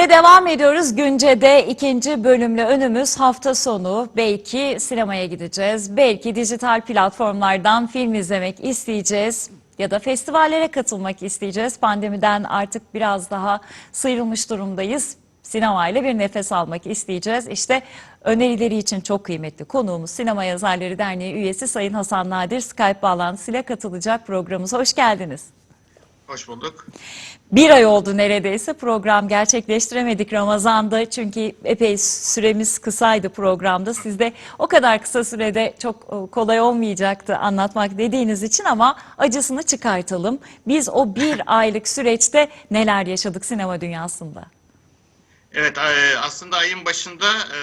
Ve devam ediyoruz. Günce'de ikinci bölümle önümüz hafta sonu. Belki sinemaya gideceğiz. Belki dijital platformlardan film izlemek isteyeceğiz. Ya da festivallere katılmak isteyeceğiz. Pandemiden artık biraz daha sıyrılmış durumdayız. Sinemayla bir nefes almak isteyeceğiz. İşte önerileri için çok kıymetli konuğumuz Sinema Yazarları Derneği üyesi Sayın Hasan Nadir Skype bağlantısıyla katılacak programımıza. Hoş geldiniz. Hoş bulduk. Bir ay oldu neredeyse program gerçekleştiremedik Ramazan'da çünkü epey süremiz kısaydı programda. Siz de o kadar kısa sürede çok e, kolay olmayacaktı anlatmak dediğiniz için ama acısını çıkartalım. Biz o bir aylık süreçte neler yaşadık sinema dünyasında? Evet e, aslında ayın başında e,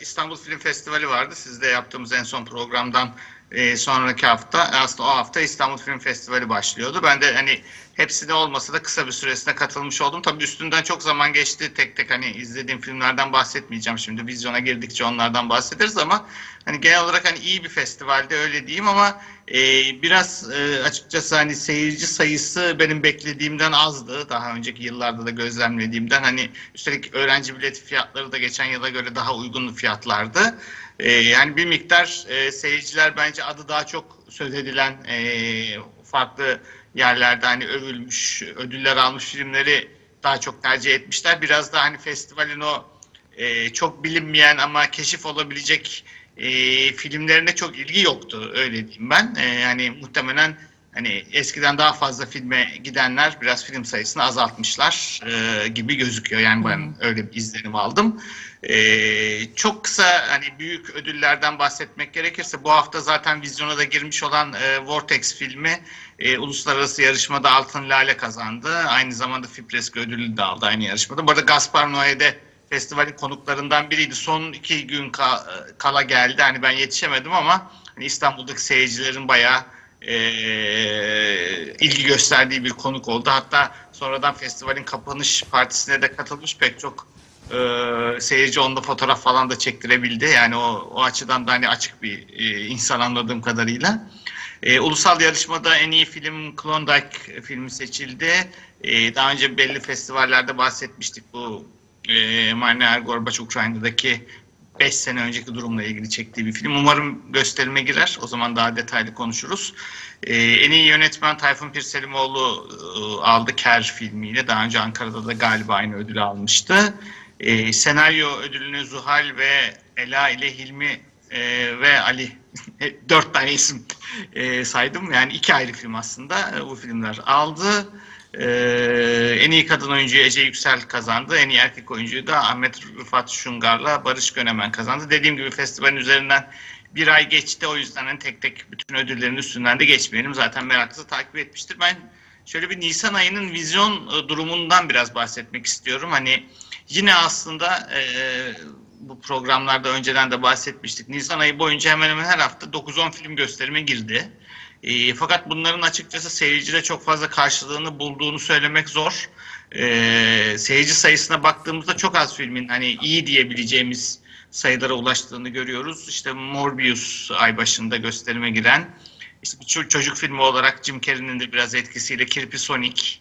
İstanbul Film Festivali vardı. Sizde yaptığımız en son programdan e, sonraki hafta aslında o hafta İstanbul Film Festivali başlıyordu. Ben de hani hepsine olmasa da kısa bir süresine katılmış oldum. Tabii üstünden çok zaman geçti. Tek tek hani izlediğim filmlerden bahsetmeyeceğim şimdi. Vizyona girdikçe onlardan bahsederiz ama hani genel olarak hani iyi bir festivalde öyle diyeyim ama e, biraz e, açıkçası hani seyirci sayısı benim beklediğimden azdı. Daha önceki yıllarda da gözlemlediğimden hani üstelik öğrenci bileti fiyatları da geçen yıla göre daha uygun fiyatlardı. E, yani bir miktar e, seyirciler bence adı daha çok söz edilen e, farklı yerlerde hani övülmüş, ödüller almış filmleri daha çok tercih etmişler. Biraz da hani festivalin o e, çok bilinmeyen ama keşif olabilecek filmlerine çok ilgi yoktu öyle diyeyim ben. Yani muhtemelen hani eskiden daha fazla filme gidenler biraz film sayısını azaltmışlar e, gibi gözüküyor. Yani ben öyle bir izlenim aldım. E, çok kısa hani büyük ödüllerden bahsetmek gerekirse bu hafta zaten vizyona da girmiş olan e, Vortex filmi e, uluslararası yarışmada Altın Lale kazandı. Aynı zamanda Fipreski ödülü de aldı aynı yarışmada. Bu arada Gaspar Noé'de festivalin konuklarından biriydi. Son iki gün ka- kala geldi. Hani ben yetişemedim ama hani İstanbul'daki seyircilerin bayağı e, ilgi gösterdiği bir konuk oldu. Hatta sonradan festivalin kapanış partisine de katılmış pek çok e, seyirci onda fotoğraf falan da çektirebildi. Yani o, o açıdan da hani açık bir e, insan anladığım kadarıyla. E, ulusal yarışmada en iyi film Klondike filmi seçildi. E, daha önce belli festivallerde bahsetmiştik bu e, Marina Ergorbaç Ukrayna'daki 5 sene önceki durumla ilgili çektiği bir film. Umarım gösterime girer. O zaman daha detaylı konuşuruz. E, en iyi yönetmen Tayfun Pirselimoğlu e, aldı Ker filmiyle. Daha önce Ankara'da da galiba aynı ödülü almıştı. E, senaryo ödülünü Zuhal ve Ela ile Hilmi e, ve Ali dört tane isim e, saydım. Yani iki ayrı film aslında e, bu filmler aldı. E, en iyi kadın oyuncuyu Ece Yüksel kazandı. En iyi erkek oyuncuyu da Ahmet Rıfat Şungar'la Barış Gönemen kazandı. Dediğim gibi festivalin üzerinden bir ay geçti. O yüzden hani tek tek bütün ödüllerin üstünden de geçmeyelim. Zaten meraklısı takip etmiştir. Ben şöyle bir Nisan ayının vizyon e, durumundan biraz bahsetmek istiyorum. Hani yine aslında e, bu programlarda önceden de bahsetmiştik. Nisan ayı boyunca hemen hemen her hafta 9-10 film gösterime girdi. E, fakat bunların açıkçası seyircide çok fazla karşılığını bulduğunu söylemek zor. E, seyirci sayısına baktığımızda çok az filmin hani iyi diyebileceğimiz sayılara ulaştığını görüyoruz. İşte Morbius ay başında gösterime giren, işte çocuk filmi olarak Jim Carrey'nin de biraz etkisiyle Kirpi Sonic,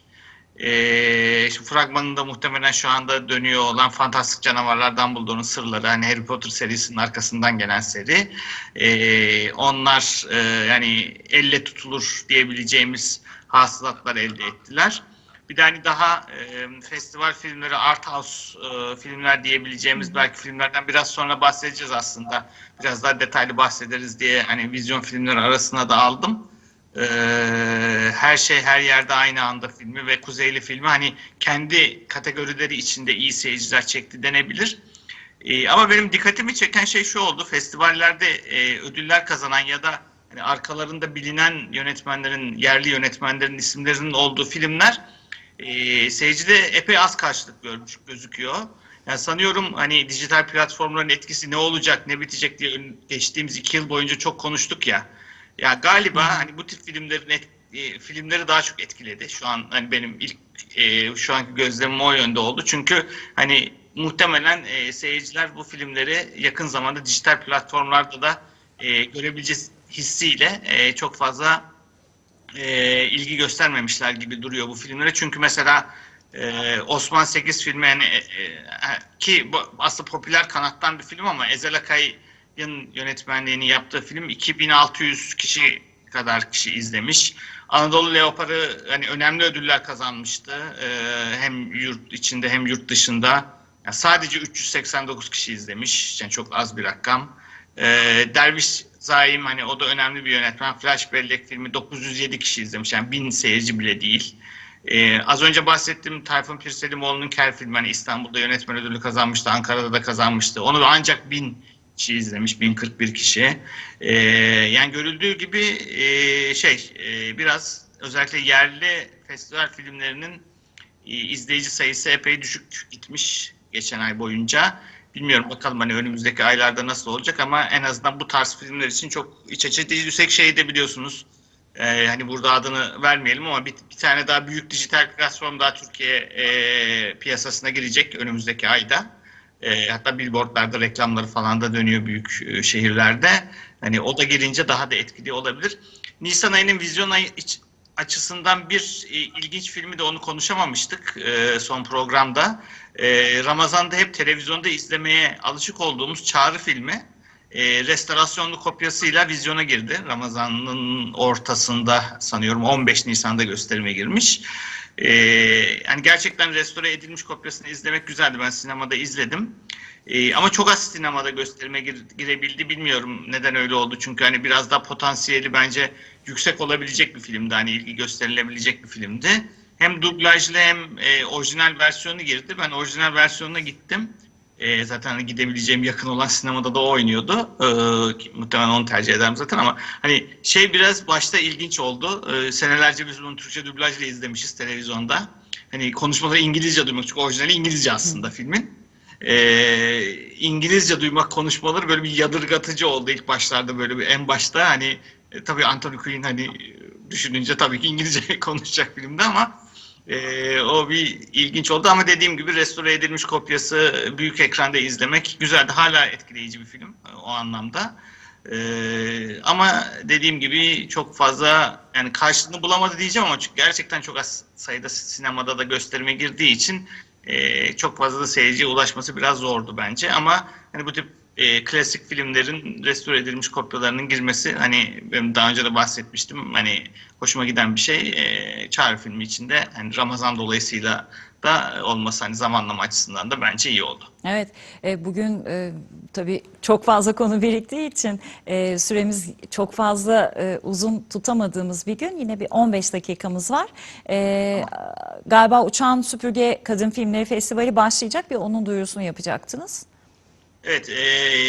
ee, şu fragmanında muhtemelen şu anda dönüyor olan Fantastik Canavarlar Dumbledore'un Sırları hani Harry Potter serisinin arkasından gelen seri. Ee, onlar e, yani elle tutulur diyebileceğimiz hasılatlar elde ettiler. Bir de hani daha e, festival filmleri, art house e, filmler diyebileceğimiz belki filmlerden biraz sonra bahsedeceğiz aslında. Biraz daha detaylı bahsederiz diye hani vizyon filmleri arasına da aldım. Ee, her şey her yerde aynı anda filmi ve Kuzeyli filmi hani kendi kategorileri içinde iyi seyirciler çekti denebilir. Ee, ama benim dikkatimi çeken şey şu oldu. Festivallerde e, ödüller kazanan ya da hani arkalarında bilinen yönetmenlerin, yerli yönetmenlerin isimlerinin olduğu filmler e, seyircide epey az karşılık görmüş gözüküyor. Yani sanıyorum hani dijital platformların etkisi ne olacak, ne bitecek diye geçtiğimiz iki yıl boyunca çok konuştuk ya. Ya galiba hani bu tip filmlerin et- e, filmleri daha çok etkiledi. Şu an hani benim ilk e, şu anki gözlemim o yönde oldu. Çünkü hani muhtemelen e, seyirciler bu filmleri yakın zamanda dijital platformlarda da e, görebileceğiz hissiyle e, çok fazla e, ilgi göstermemişler gibi duruyor bu filmlere. Çünkü mesela Ee, Osman 8 filmi yani, e, e, ki bu aslında popüler kanattan bir film ama Ezel Akay'ın yönetmenliğini yaptığı film 2600 kişi kadar kişi izlemiş. Anadolu Leoparı hani önemli ödüller kazanmıştı. Ee, hem yurt içinde hem yurt dışında. Yani sadece 389 kişi izlemiş. Yani çok az bir rakam. Ee, Derviş Zaim hani o da önemli bir yönetmen. Flash Bellek filmi 907 kişi izlemiş. Yani 1000 seyirci bile değil. Ee, az önce bahsettiğim Tayfun Pirselimoğlu'nun Kel filmi hani İstanbul'da yönetmen ödülü kazanmıştı, Ankara'da da kazanmıştı. Onu da ancak 1000 kişi izlemiş, 1041 kişi. Ee, yani görüldüğü gibi e, şey e, biraz özellikle yerli festival filmlerinin e, izleyici sayısı epey düşük gitmiş geçen ay boyunca. Bilmiyorum bakalım hani önümüzdeki aylarda nasıl olacak ama en azından bu tarz filmler için çok iç açıcı değil. Yüksek şey de biliyorsunuz. Ee, hani burada adını vermeyelim ama bir, bir tane daha büyük dijital platform daha Türkiye e, piyasasına girecek önümüzdeki ayda. E, hatta billboardlarda reklamları falan da dönüyor büyük e, şehirlerde. Hani o da girince daha da etkili olabilir. Nisan ayının vizyon ayı iç- açısından bir e, ilginç filmi de onu konuşamamıştık e, son programda. E, Ramazan'da hep televizyonda izlemeye alışık olduğumuz Çağrı filmi e, restorasyonlu kopyasıyla vizyona girdi. Ramazan'ın ortasında sanıyorum 15 Nisan'da gösterime girmiş. E, yani gerçekten restore edilmiş kopyasını izlemek güzeldi. Ben sinemada izledim. E, ama çok az sinemada gösterime gir- girebildi. Bilmiyorum neden öyle oldu. Çünkü hani biraz daha potansiyeli bence yüksek olabilecek bir filmdi. Hani ilgi gösterilebilecek bir filmdi. Hem dublajlı hem e, orijinal versiyonu girdi. Ben orijinal versiyonuna gittim. E, zaten hani gidebileceğim yakın olan sinemada da oynuyordu. E, muhtemelen onu tercih ederim zaten ama hani şey biraz başta ilginç oldu. E, senelerce biz bunu Türkçe dublajla izlemişiz televizyonda. Hani konuşmaları İngilizce duymak çünkü orijinali İngilizce aslında filmin. E, İngilizce duymak konuşmaları böyle bir yadırgatıcı oldu ilk başlarda böyle bir en başta hani e, tabii Anthony Quinn hani e, düşününce tabii ki İngilizce konuşacak filmde ama ee, o bir ilginç oldu ama dediğim gibi restore edilmiş kopyası büyük ekranda izlemek güzeldi. Hala etkileyici bir film e, o anlamda. Ee, ama dediğim gibi çok fazla yani karşılığını bulamadı diyeceğim ama çünkü gerçekten çok az sayıda sinemada da gösterime girdiği için e, çok fazla da seyirciye ulaşması biraz zordu bence ama hani bu tip e, klasik filmlerin restore edilmiş kopyalarının girmesi hani benim daha önce de bahsetmiştim hani hoşuma giden bir şey e, Çağrı filmi içinde hani Ramazan dolayısıyla da olması hani zamanlama açısından da bence iyi oldu. Evet, e, bugün e, tabii çok fazla konu biriktiği için e, süremiz çok fazla e, uzun tutamadığımız bir gün. Yine bir 15 dakikamız var. E, Galiba Uçan Süpürge Kadın Filmleri Festivali başlayacak bir onun duyurusunu yapacaktınız. Evet, e,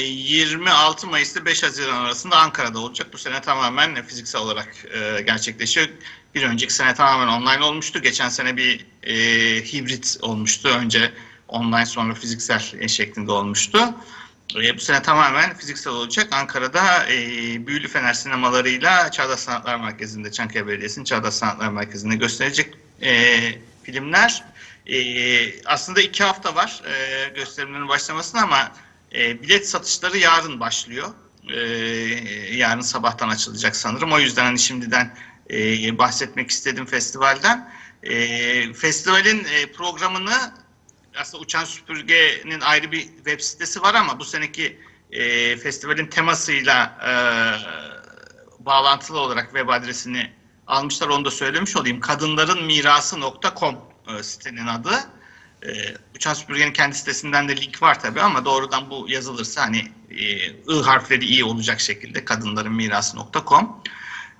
26 Mayıs'ta 5 Haziran arasında Ankara'da olacak. Bu sene tamamen fiziksel olarak e, gerçekleşiyor. Bir önceki sene tamamen online olmuştu. Geçen sene bir e, hibrit olmuştu. Önce online sonra fiziksel şeklinde olmuştu. E, bu sene tamamen fiziksel olacak. Ankara'da e, Büyülü Fener sinemalarıyla Çağdaş Sanatlar Merkezi'nde, Çankaya Belediyesi'nin Çağdaş Sanatlar Merkezi'nde gösterecek e, filmler. E, aslında iki hafta var e, gösterimlerin başlamasına ama e, bilet satışları yarın başlıyor. E, yarın sabahtan açılacak sanırım. O yüzden hani şimdiden e, bahsetmek istedim festivalden. E, festivalin e, programını aslında Uçan Süpürge'nin ayrı bir web sitesi var ama bu seneki e, festivalin temasıyla e, bağlantılı olarak web adresini almışlar. Onu da söylemiş olayım. Kadınlarınmirası.com e, sitenin adı. E, Uçan Süpürge'nin kendi sitesinden de link var tabii ama doğrudan bu yazılırsa hani e, I harfleri iyi olacak şekilde kadınlarınmirası.com.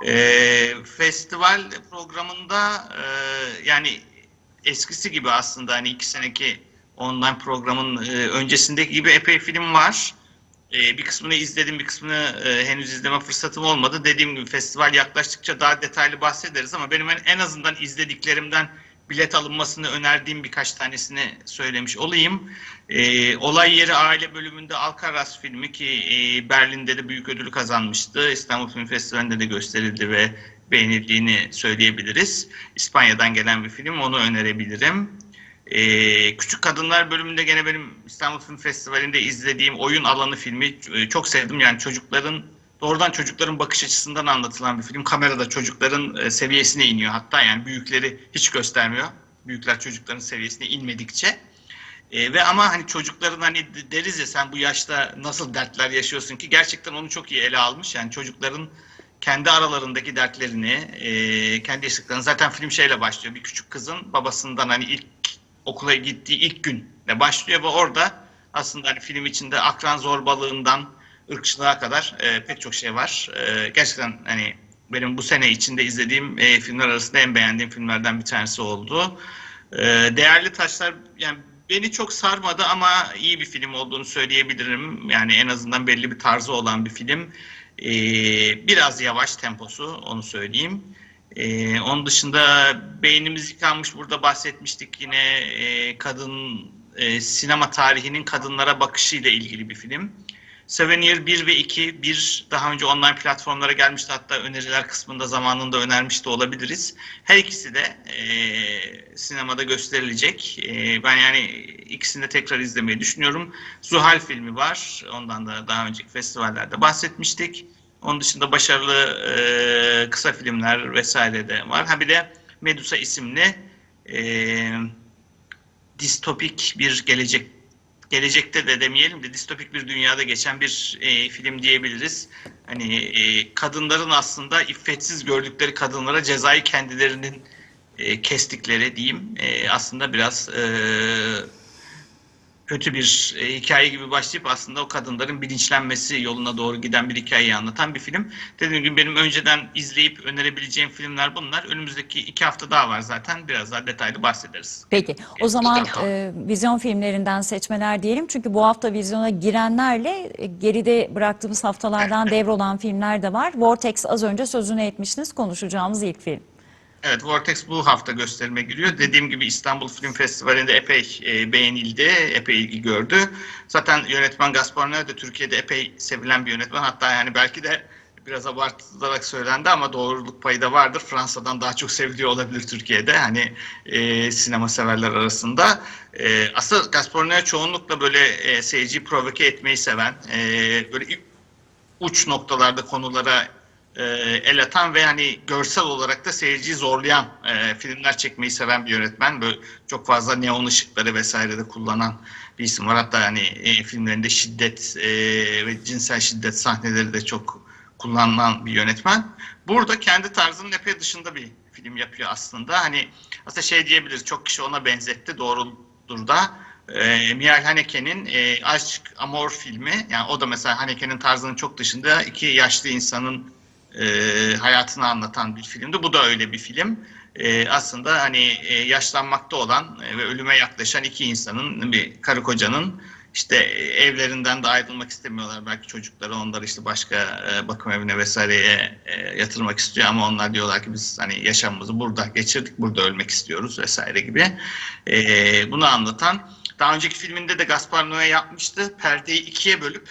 E, festival programında e, yani eskisi gibi aslında hani iki seneki online programın e, öncesindeki gibi epey film var. E, bir kısmını izledim, bir kısmını e, henüz izleme fırsatım olmadı. Dediğim gibi festival yaklaştıkça daha detaylı bahsederiz ama benim en, en azından izlediklerimden bilet alınmasını önerdiğim birkaç tanesini söylemiş olayım. E, olay yeri aile bölümünde Alcaraz filmi ki e, Berlin'de de büyük ödülü kazanmıştı. İstanbul Film Festivali'nde de gösterildi ve beğenildiğini söyleyebiliriz. İspanya'dan gelen bir film, onu önerebilirim. Ee, Küçük Kadınlar bölümünde gene benim İstanbul Film Festivali'nde izlediğim Oyun Alanı filmi e, çok sevdim. Yani çocukların doğrudan çocukların bakış açısından anlatılan bir film. Kamerada çocukların e, seviyesine iniyor hatta yani büyükleri hiç göstermiyor. büyükler çocukların seviyesine inmedikçe. E, ve ama hani çocukların hani deriz ya sen bu yaşta nasıl dertler yaşıyorsun ki gerçekten onu çok iyi ele almış. Yani çocukların kendi aralarındaki dertlerini, e, kendi yaşadıklarını zaten film şeyle başlıyor. Bir küçük kızın babasından hani ilk okula gittiği ilk günle başlıyor ve orada aslında hani film içinde akran zorbalığından ırkçılığa kadar e, pek çok şey var. E, gerçekten hani benim bu sene içinde izlediğim e, filmler arasında en beğendiğim filmlerden bir tanesi oldu. E, Değerli Taşlar yani beni çok sarmadı ama iyi bir film olduğunu söyleyebilirim. Yani en azından belli bir tarzı olan bir film. E, biraz yavaş temposu onu söyleyeyim. E, onun dışında beynimiz yıkanmış burada bahsetmiştik yine e, kadın e, sinema tarihinin kadınlara bakışıyla ilgili bir film. Souvenir 1 ve 2, bir daha önce online platformlara gelmişti hatta öneriler kısmında zamanında önermiş de olabiliriz. Her ikisi de e, sinemada gösterilecek. E, ben yani ikisini de tekrar izlemeyi düşünüyorum. Zuhal filmi var, ondan da daha önceki festivallerde bahsetmiştik. Onun dışında başarılı e, kısa filmler vesaire de var. Ha bir de Medusa isimli e, distopik bir gelecek gelecekte de demeyelim de distopik bir dünyada geçen bir e, film diyebiliriz. Hani e, kadınların aslında iffetsiz gördükleri kadınlara cezayı kendilerinin e, kestikleri diyeyim. E, aslında biraz e, kötü bir e, hikaye gibi başlayıp aslında o kadınların bilinçlenmesi yoluna doğru giden bir hikayeyi anlatan bir film. Dediğim gibi benim önceden izleyip önerebileceğim filmler bunlar. Önümüzdeki iki hafta daha var zaten. Biraz daha detaylı bahsederiz. Peki o zaman e, vizyon filmlerinden seçmeler diyelim. Çünkü bu hafta vizyona girenlerle e, geride bıraktığımız haftalardan devrolan filmler de var. Vortex az önce sözünü etmiştiniz konuşacağımız ilk film. Evet, Vortex bu hafta gösterime giriyor. Dediğim gibi İstanbul Film Festivali'nde epey e, beğenildi, epey ilgi gördü. Zaten yönetmen Gaspar Noé de Türkiye'de epey sevilen bir yönetmen. Hatta yani belki de biraz abartılarak söylendi ama doğruluk payı da vardır. Fransa'dan daha çok seviliyor olabilir Türkiye'de hani e, sinema severler arasında. E, aslında Gaspar Noé çoğunlukla böyle e, seyirciyi provoke etmeyi seven, e, böyle uç noktalarda konulara e, el atan ve hani görsel olarak da seyirciyi zorlayan e, filmler çekmeyi seven bir yönetmen. Böyle çok fazla neon ışıkları vesaire de kullanan bir isim var. Hatta hani e, filmlerinde şiddet e, ve cinsel şiddet sahneleri de çok kullanılan bir yönetmen. Burada kendi tarzının epey dışında bir film yapıyor aslında. Hani aslında şey diyebiliriz çok kişi ona benzetti doğrudur da. E, Mihail Haneke'nin e, Aşk Amor filmi yani o da mesela Haneke'nin tarzının çok dışında iki yaşlı insanın e, hayatını anlatan bir filmdi. Bu da öyle bir film. E, aslında hani e, yaşlanmakta olan e, ve ölüme yaklaşan iki insanın bir karı kocanın işte e, evlerinden de ayrılmak istemiyorlar. Belki çocukları onları işte başka e, bakım evine vesaireye e, yatırmak istiyor ama onlar diyorlar ki biz hani yaşamımızı burada geçirdik, burada ölmek istiyoruz vesaire gibi. E, bunu anlatan daha önceki filminde de Gaspar Noé yapmıştı. Perdeyi ikiye bölüp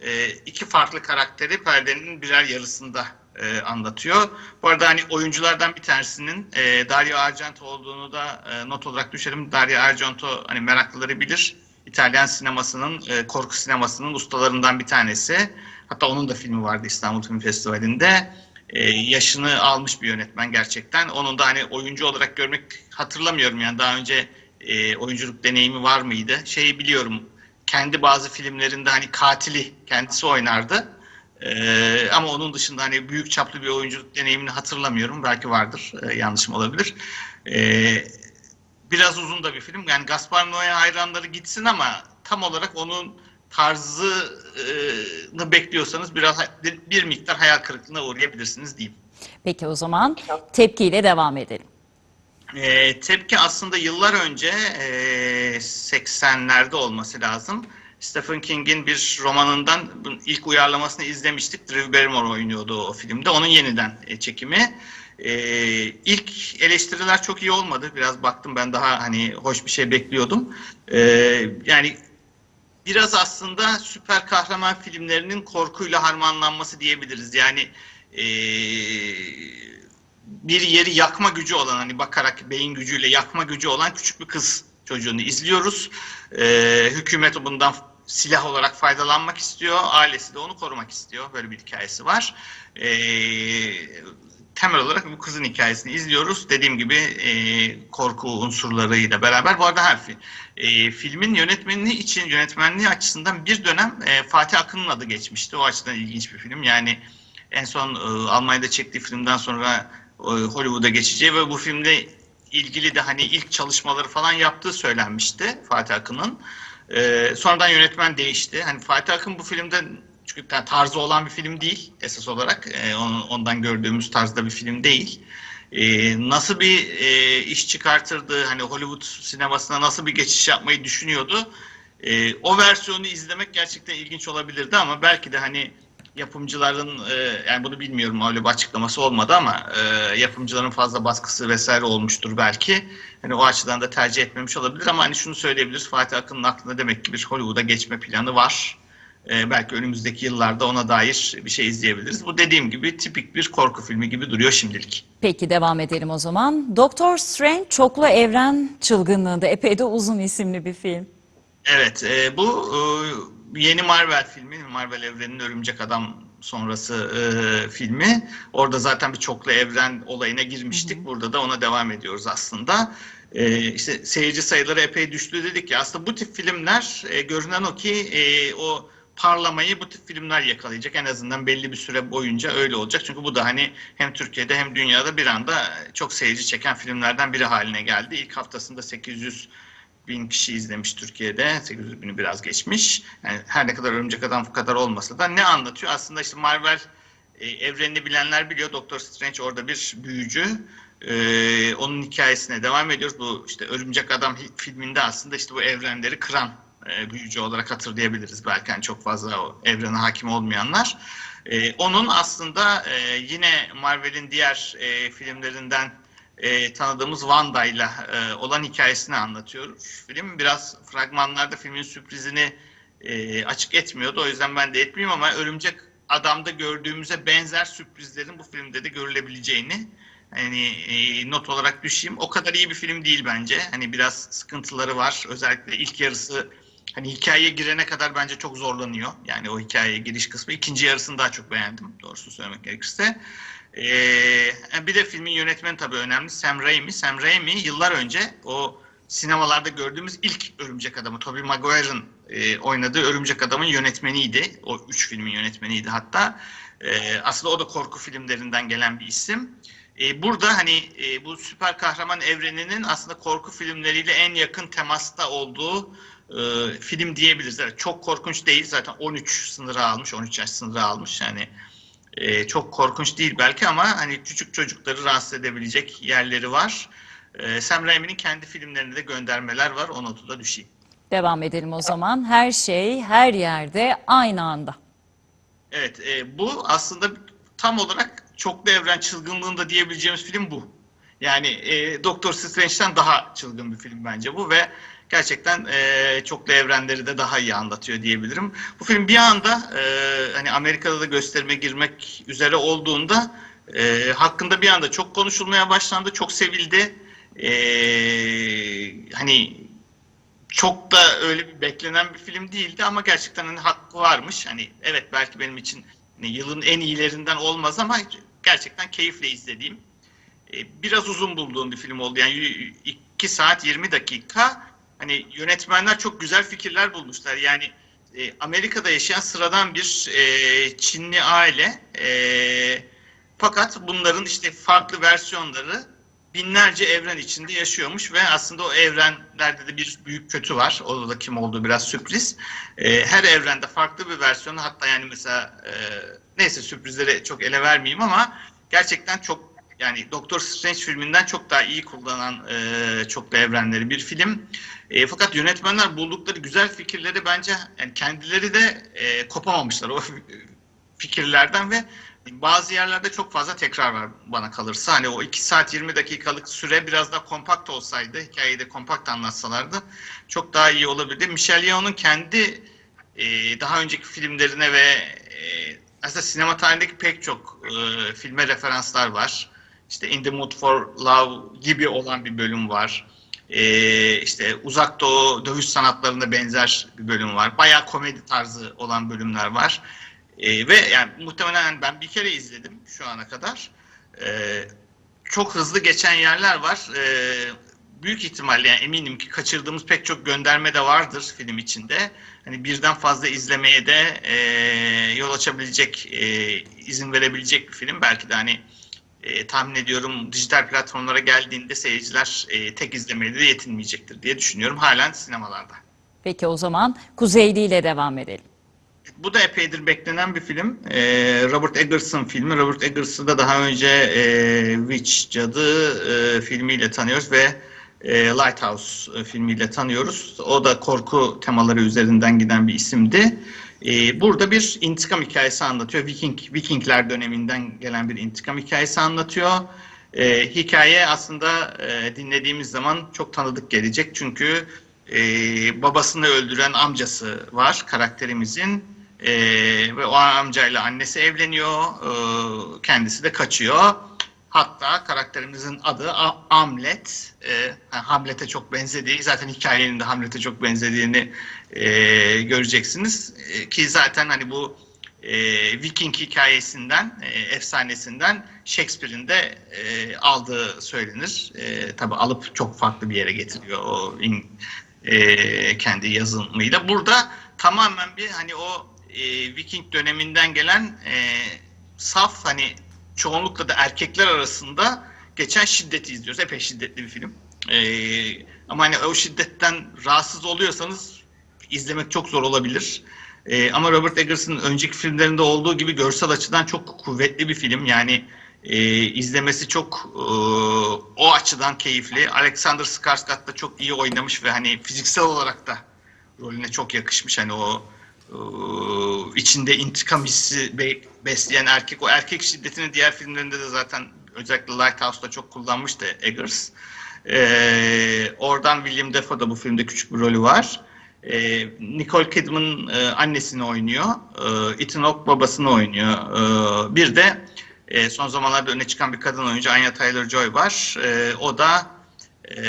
e, iki farklı karakteri perdenin birer yarısında e, anlatıyor. Bu arada hani oyunculardan bir tanesinin e, Dario Argento olduğunu da e, not olarak düşelim. Dario Argento hani meraklıları bilir. İtalyan sinemasının, e, korku sinemasının ustalarından bir tanesi. Hatta onun da filmi vardı İstanbul Film Festivali'nde. E, yaşını almış bir yönetmen gerçekten. Onun da hani oyuncu olarak görmek hatırlamıyorum yani daha önce e, oyunculuk deneyimi var mıydı? Şeyi biliyorum kendi bazı filmlerinde hani katili kendisi oynardı. Ee, ama onun dışında hani büyük çaplı bir oyunculuk deneyimini hatırlamıyorum. Belki vardır. Ee, yanlışım olabilir. Ee, biraz uzun da bir film. Yani Gaspar Noé hayranları gitsin ama tam olarak onun tarzını bekliyorsanız biraz bir miktar hayal kırıklığına uğrayabilirsiniz diyeyim. Peki o zaman tepkiyle devam edelim. E, tepki aslında yıllar önce e, 80'lerde olması lazım. Stephen King'in bir romanından ilk uyarlamasını izlemiştik. Drew Barrymore oynuyordu o filmde. Onun yeniden e, çekimi. E, ilk eleştiriler çok iyi olmadı. Biraz baktım ben daha hani hoş bir şey bekliyordum. E, yani biraz aslında süper kahraman filmlerinin korkuyla harmanlanması diyebiliriz. Yani e, bir yeri yakma gücü olan hani bakarak beyin gücüyle yakma gücü olan küçük bir kız çocuğunu izliyoruz. Ee, hükümet bundan silah olarak faydalanmak istiyor. Ailesi de onu korumak istiyor. Böyle bir hikayesi var. Ee, temel olarak bu kızın hikayesini izliyoruz. Dediğim gibi e, korku unsurlarıyla beraber. Bu arada her fi- e, filmin yönetmenliği için yönetmenliği açısından bir dönem e, Fatih Akın'ın adı geçmişti. O açıdan ilginç bir film. Yani en son e, Almanya'da çektiği filmden sonra Hollywood'a geçeceği ve bu filmle ilgili de hani ilk çalışmaları falan yaptığı söylenmişti Fatih Akın'ın. E, sonradan yönetmen değişti. Hani Fatih Akın bu filmde çünkü ta- tarzı olan bir film değil esas olarak. E, ondan gördüğümüz tarzda bir film değil. E, nasıl bir e, iş çıkartırdı, hani Hollywood sinemasına nasıl bir geçiş yapmayı düşünüyordu. E, o versiyonu izlemek gerçekten ilginç olabilirdi ama belki de hani yapımcıların e, yani bunu bilmiyorum öyle bir açıklaması olmadı ama e, yapımcıların fazla baskısı vesaire olmuştur belki. Hani o açıdan da tercih etmemiş olabilir ama hani şunu söyleyebiliriz Fatih Akın'ın aklında demek ki bir Hollywood'a geçme planı var. E, belki önümüzdeki yıllarda ona dair bir şey izleyebiliriz. Bu dediğim gibi tipik bir korku filmi gibi duruyor şimdilik. Peki devam edelim o zaman. Doktor Strange Çoklu Evren Çılgınlığında epey de uzun isimli bir film. Evet, e, bu e, yeni Marvel filmi, Marvel evreninin Örümcek Adam sonrası e, filmi. Orada zaten bir çoklu evren olayına girmiştik. Burada da ona devam ediyoruz aslında. E, işte seyirci sayıları epey düştü dedik ya. Aslında bu tip filmler e, görünen o ki e, o parlamayı bu tip filmler yakalayacak. En azından belli bir süre boyunca öyle olacak. Çünkü bu da hani hem Türkiye'de hem dünyada bir anda çok seyirci çeken filmlerden biri haline geldi. İlk haftasında 800 bin kişi izlemiş Türkiye'de. 800 bini biraz geçmiş. Yani her ne kadar Örümcek Adam kadar olmasa da ne anlatıyor? Aslında işte Marvel e, evrenini bilenler biliyor. Doctor Strange orada bir büyücü. E, onun hikayesine devam ediyoruz. Bu işte Örümcek Adam filminde aslında işte bu evrenleri kıran e, büyücü olarak hatırlayabiliriz. Belki hani çok fazla o evrene hakim olmayanlar. E, onun aslında e, yine Marvel'in diğer e, filmlerinden e, tanıdığımız Wanda ile e, olan hikayesini anlatıyor. Film biraz fragmanlarda filmin sürprizini e, açık etmiyordu. O yüzden ben de etmeyeyim ama Örümcek Adam'da gördüğümüze benzer sürprizlerin bu filmde de görülebileceğini hani e, not olarak düşeyim. O kadar iyi bir film değil bence. Hani biraz sıkıntıları var. Özellikle ilk yarısı hani hikayeye girene kadar bence çok zorlanıyor. Yani o hikayeye giriş kısmı. İkinci yarısını daha çok beğendim. Doğrusu söylemek gerekirse. Ee, bir de filmin yönetmeni tabii önemli. Sam Raimi. Sam Raimi yıllar önce o sinemalarda gördüğümüz ilk Örümcek Adamı, Tobey Maguire'ın e, oynadığı Örümcek Adam'ın yönetmeniydi. O üç filmin yönetmeniydi hatta. E, aslında o da korku filmlerinden gelen bir isim. E, burada hani e, bu süper kahraman evreninin aslında korku filmleriyle en yakın temasta olduğu e, film diyebiliriz. Evet, çok korkunç değil. Zaten 13 sınırı almış, 13 yaş sınırı almış. Yani e, çok korkunç değil belki ama hani küçük çocukları rahatsız edebilecek yerleri var. E, Sam Raimi'nin kendi filmlerinde de göndermeler var. O notu da düşeyim. Devam edelim o zaman. Her şey her yerde aynı anda. Evet, e, bu aslında tam olarak çoklu evren çılgınlığında diyebileceğimiz film bu. Yani e, Doctor Strange'den daha çılgın bir film bence bu ve gerçekten e, çoklu evrenleri de daha iyi anlatıyor diyebilirim. Bu film bir anda e, hani Amerika'da da gösterime girmek üzere olduğunda e, hakkında bir anda çok konuşulmaya başlandı, çok sevildi. E, hani çok da öyle bir beklenen bir film değildi ama gerçekten hani hakkı varmış. Hani evet belki benim için hani yılın en iyilerinden olmaz ama gerçekten keyifle izlediğim e, biraz uzun bulduğum bir film oldu. Yani 2 saat 20 dakika. Hani yönetmenler çok güzel fikirler bulmuşlar. Yani e, Amerika'da yaşayan sıradan bir e, Çinli aile e, fakat bunların işte farklı versiyonları binlerce evren içinde yaşıyormuş ve aslında o evrenlerde de bir büyük kötü var. O da kim olduğu biraz sürpriz. E, her evrende farklı bir versiyonu hatta yani mesela e, neyse sürprizleri çok ele vermeyeyim ama gerçekten çok yani Doctor Strange filminden çok daha iyi kullanan e, çoklu evrenleri bir film. E, fakat yönetmenler buldukları güzel fikirleri bence yani kendileri de e, kopamamışlar o fikirlerden ve bazı yerlerde çok fazla tekrar var bana kalırsa. Hani o 2 saat 20 dakikalık süre biraz daha kompakt olsaydı, hikayeyi de kompakt anlatsalardı çok daha iyi olabilirdi. Michelle Yeoh'un kendi e, daha önceki filmlerine ve e, aslında sinema tarihindeki pek çok e, filme referanslar var. İşte In the Mood for Love gibi olan bir bölüm var. Ee, işte Uzak Doğu dövüş sanatlarında benzer bir bölüm var. Bayağı komedi tarzı olan bölümler var. Ee, ve yani muhtemelen ben bir kere izledim şu ana kadar. e, çok hızlı geçen yerler var. E, büyük ihtimalle yani eminim ki kaçırdığımız pek çok gönderme de vardır film içinde. Hani birden fazla izlemeye de e, yol açabilecek, e, izin verebilecek bir film. Belki de hani e, tahmin ediyorum dijital platformlara geldiğinde seyirciler e, tek izlemeyle de yetinmeyecektir diye düşünüyorum. Halen sinemalarda. Peki o zaman Kuzeyli ile devam edelim. Bu da epeydir beklenen bir film. Ee, Robert Eggers'ın filmi. Robert Eggers'ı da daha önce e, Witch, Cadı e, filmiyle tanıyoruz ve e, Lighthouse e, filmiyle tanıyoruz. O da korku temaları üzerinden giden bir isimdi. E, burada bir intikam hikayesi anlatıyor. Viking Vikingler döneminden gelen bir intikam hikayesi anlatıyor. E, hikaye aslında e, dinlediğimiz zaman çok tanıdık gelecek. Çünkü e, babasını öldüren amcası var karakterimizin. E, ve o amcayla annesi evleniyor. E, kendisi de kaçıyor. Hatta karakterimizin adı Hamlet. E, Hamlet'e çok benzediği, zaten hikayenin de Hamlet'e çok benzediğini e, göreceksiniz. E, ki zaten hani bu e, Viking hikayesinden, e, efsanesinden Shakespeare'in de e, aldığı söylenir. E, tabii alıp çok farklı bir yere getiriyor o in- e, kendi yazımıyla. Burada tamamen bir hani o e, Viking döneminden gelen e, saf hani çoğunlukla da erkekler arasında geçen şiddeti izliyoruz. Epey şiddetli bir film. E, ama hani o şiddetten rahatsız oluyorsanız izlemek çok zor olabilir. E, ama Robert Eggers'ın önceki filmlerinde olduğu gibi görsel açıdan çok kuvvetli bir film. Yani e, izlemesi çok e, o açıdan keyifli. Alexander Skarsgård da çok iyi oynamış ve hani fiziksel olarak da rolüne çok yakışmış. Hani o e, içinde intikam hissi be- besleyen erkek. O erkek şiddetini diğer filmlerinde de zaten özellikle Lighthouse'da çok kullanmıştı Eggers. E, oradan William Dafoe da bu filmde küçük bir rolü var. E, Nicole Kidman e, annesini oynuyor. E, Ethan Hawke babasını oynuyor. E, bir de e, son zamanlarda öne çıkan bir kadın oyuncu Anya Taylor-Joy var. E, o da e,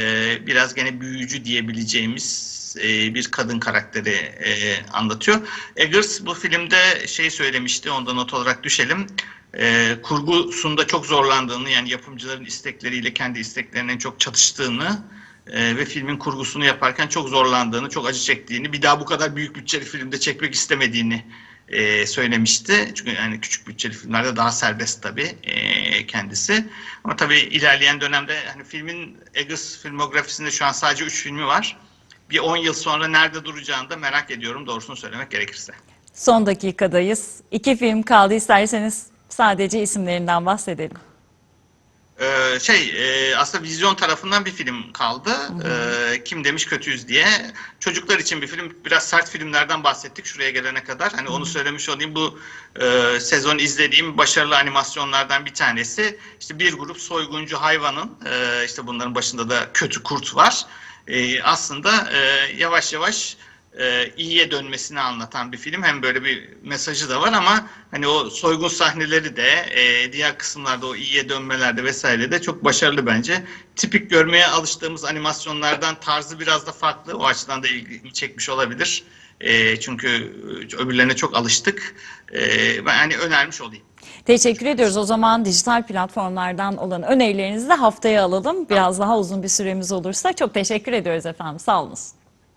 biraz gene büyücü diyebileceğimiz e, bir kadın karakteri e, anlatıyor. Eggers bu filmde şey söylemişti, ondan not olarak düşelim. E, kurgusunda çok zorlandığını, yani yapımcıların istekleriyle kendi isteklerinin çok çatıştığını e, ve filmin kurgusunu yaparken çok zorlandığını, çok acı çektiğini, bir daha bu kadar büyük bütçeli filmde çekmek istemediğini e, söylemişti. Çünkü yani küçük bütçeli filmlerde daha serbest tabii e, kendisi. Ama tabii ilerleyen dönemde hani filmin Eggers filmografisinde şu an sadece 3 filmi var. Bir 10 yıl sonra nerede duracağını da merak ediyorum doğrusunu söylemek gerekirse. Son dakikadayız. İki film kaldı isterseniz sadece isimlerinden bahsedelim. Ee, şey e, aslında vizyon tarafından bir film kaldı. Ee, kim demiş kötüyüz diye. Çocuklar için bir film. Biraz sert filmlerden bahsettik şuraya gelene kadar. Hani onu söylemiş olayım. Bu e, sezon izlediğim başarılı animasyonlardan bir tanesi. İşte bir grup soyguncu hayvanın e, işte bunların başında da kötü kurt var. E, aslında e, yavaş yavaş e, iyiye dönmesini anlatan bir film. Hem böyle bir mesajı da var ama hani o soygun sahneleri de e, diğer kısımlarda o iyiye dönmelerde vesaire de çok başarılı bence. Tipik görmeye alıştığımız animasyonlardan tarzı biraz da farklı. O açıdan da ilgimi çekmiş olabilir. E, çünkü öbürlerine çok alıştık. E, ben hani önermiş olayım. Teşekkür ediyoruz. O zaman dijital platformlardan olan önerilerinizi de haftaya alalım. Biraz daha uzun bir süremiz olursa çok teşekkür ediyoruz efendim. Sağ olunuz.